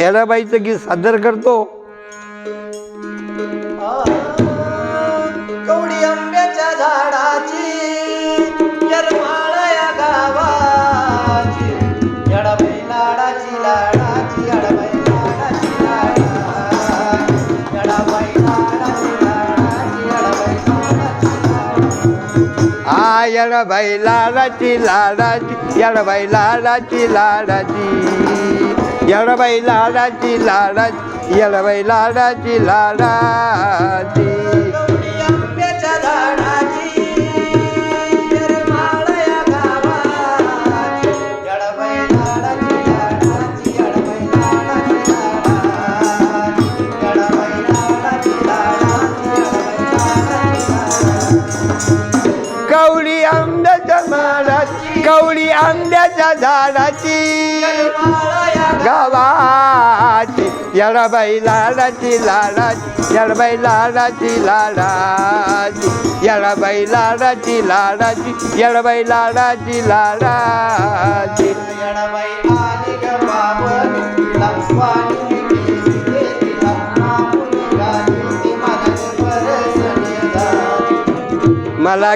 येडाबाईचं गीत सादर करतो. कवडी आंब्याच्या झाडाची यरमाळा या गावाची. यडाबाई लाडाची लाडाची यडाबाई लाडाची लाडाची. यडाबाई लाडाची लाडाची यडाबाई लाडाची लाडाची. आ येडाबाई लाडाची लाडाची येडाबाई लाडाची लाडाची. येडाबाई लाडाची लाडाची येडाबाई लाडाची लाडाची. कवळी आंब्याच्या झाडाची कवळी आंब्याच्या झाडाची. गावाची येडाबाई लाडाची लाडाची येडाबाई लाडाची लाडाची येडाबाई लाडाची लाडाची येडाबाई लाडाची लाडाची यडाबाई आली ग बाबन तिला ती मला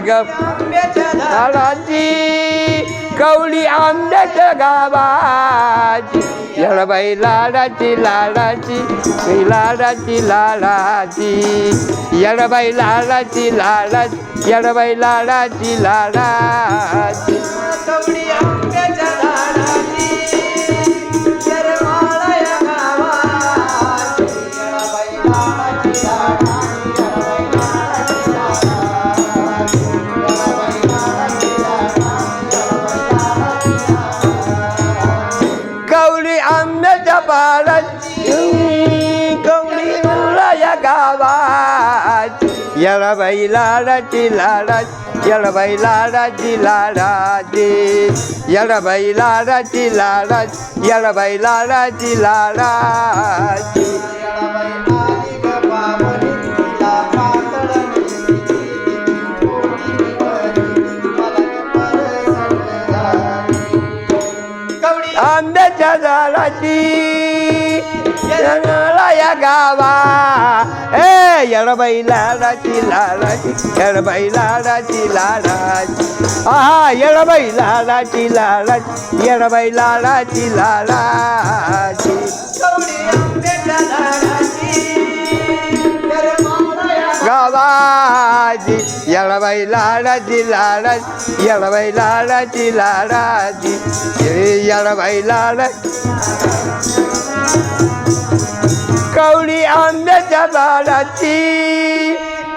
झाडाची कवळी आंब्याच्या गावाची. येडाबाई लाडाची लाडाची मी लाडाची लाडाची. येडाबाई लाडाची लाडाची येडाबाई लाडाची लाडाची. आवाज गावाची येडाबाई लाडाची लाडाची येडाबाई लाडाची लाडाची. येडाबाई लाडाची लाडाची येडाबाई लाडाची लाडाची. यडाबाई आली ग आंब्याच्या झाडाची. या गावा ए येडबाई लाडाची लाडाची येडबाई लाडाची लाडाची. आहा येडबाई लाडाची लाडाची येडबाई लाडाची लाडाची. गावाची. येडबाई लाडाची लाडाची येडबाई लाडाची लाडाची. येडबाई लाडा कवळी आंब्याच्या झाडाची.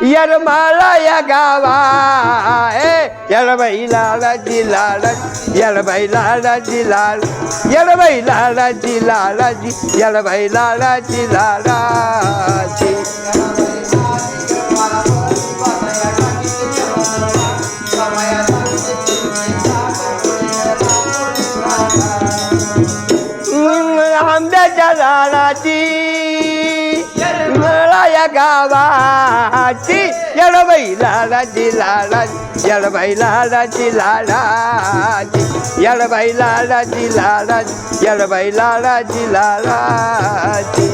यरमाला या गावा ए येडबाई लाडाची लाडाची येडबाई लाडाची लाड येडबाई लाडाची लाडाची येडबाई लाडाची लाडाची. गावाची येडबाई लाडाची लाडाची येडबाई लाडाची लाडाची येडबाई लाडाची लाडाची येडबाई लाडाची लाडाची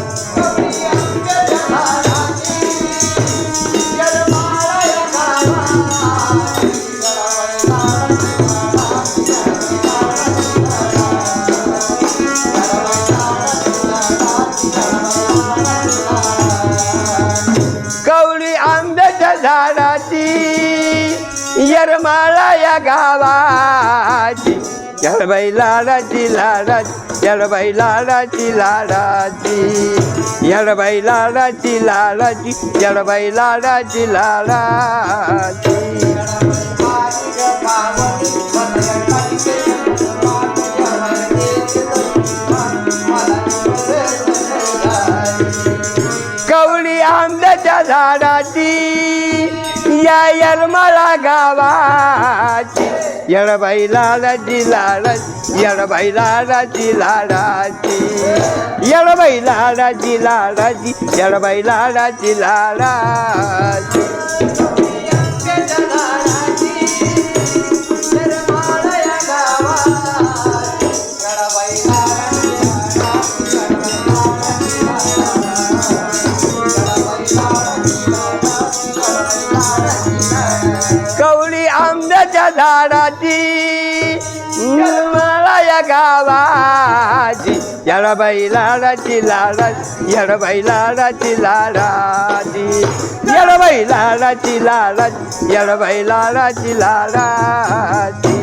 आंब्याच्या झाडाची यरमाळा या गावाची. येडबाई लाडाची लाडाची येडबाई लाडाची लाडाची. येडबाई लाडाची लाडाची येडबाई लाडाची लाडाची. कवळी आंब्याच्या झाडाची या यरमाला गावाची. येडबाई लाडाची लाडाची येडबाई लाडाची लाडाची. येडबाई लाडाची लाडाची येडबाई लाडाची लाडाची. आंब्याच्या झाडाची निर्मळा या गावाची येडाबाई लाडाची लाडाची येडाबाई लाडाची लाडाची येडाबाई लाडाची लाडाची येडाबाई लाडाची लाडाची